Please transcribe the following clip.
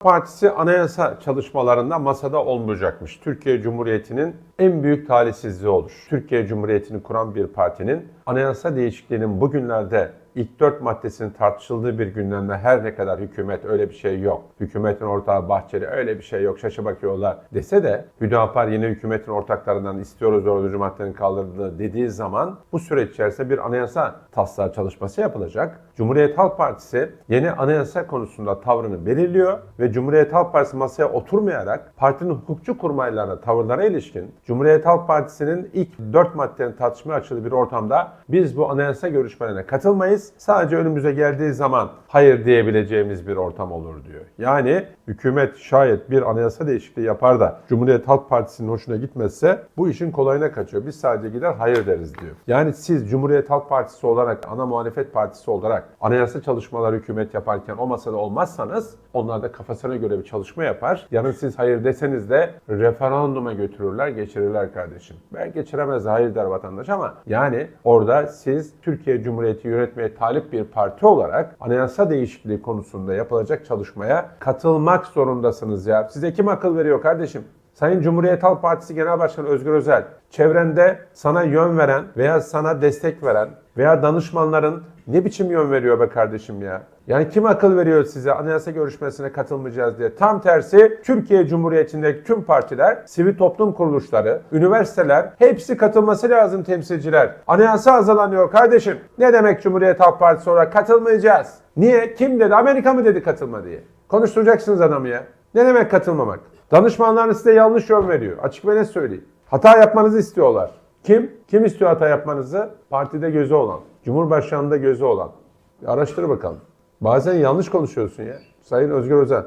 Partisi anayasa çalışmalarında masada olmayacakmış. Türkiye Cumhuriyeti'nin en büyük talihsizliği olur. Türkiye Cumhuriyeti'ni kuran bir partinin anayasa değişikliğinin bugünlerde ilk dört maddesinin tartışıldığı bir gündemde her ne kadar hükümet öyle bir şey yok. Hükümetin ortağı Bahçeli öyle bir şey yok şaşı bakıyorlar dese de Hüdapar yine hükümetin ortaklarından istiyoruz dördüncü maddenin kaldırıldığı dediği zaman bu süreç içerisinde bir anayasa taslağı çalışması yapılacak. Cumhuriyet Halk Partisi yeni anayasa konusunda tavrını belirliyor ve Cumhuriyet Halk Partisi masaya oturmayarak partinin hukukçu kurmaylarına, tavırlara ilişkin Cumhuriyet Halk Partisi'nin ilk dört maddenin tartışmaya açıldığı bir ortamda biz bu anayasa görüşmelerine katılmayız. Sadece önümüze geldiği zaman hayır diyebileceğimiz bir ortam olur diyor. Yani hükümet şayet bir anayasa değişikliği yapar da Cumhuriyet Halk Partisi'nin hoşuna gitmezse bu işin kolayına kaçıyor. Biz sadece gider hayır deriz diyor. Yani siz Cumhuriyet Halk Partisi olarak, ana muhalefet partisi olarak anayasa çalışmaları hükümet yaparken o masada olmazsanız onlar da kafasına göre bir çalışma yapar. Yarın siz hayır deseniz de referanduma götürürler, geçirirler kardeşim. Belki geçiremez hayır der vatandaş ama yani orada siz Türkiye Cumhuriyeti yönetmeye talip bir parti olarak anayasa değişikliği konusunda yapılacak çalışmaya katılmak zorundasınız ya. Size kim akıl veriyor kardeşim? Sayın Cumhuriyet Halk Partisi Genel Başkanı Özgür Özel, çevrende sana yön veren veya sana destek veren veya danışmanların ne biçim yön veriyor be kardeşim ya? Yani kim akıl veriyor size anayasa görüşmesine katılmayacağız diye? Tam tersi Türkiye Cumhuriyeti'ndeki tüm partiler, sivil toplum kuruluşları, üniversiteler hepsi katılması lazım temsilciler. Anayasa hazırlanıyor kardeşim. Ne demek Cumhuriyet Halk Partisi olarak katılmayacağız? Niye? Kim dedi? Amerika mı dedi katılma diye? Konuşturacaksınız adamı ya. Ne demek katılmamak? Danışmanlarınız size yanlış yön veriyor. Açık ve net söyleyeyim. Hata yapmanızı istiyorlar. Kim? Kim istiyor hata yapmanızı? Partide gözü olan. Cumhurbaşkanında gözü olan. Bir araştır bakalım. Bazen yanlış konuşuyorsun ya. Sayın Özgür Özel.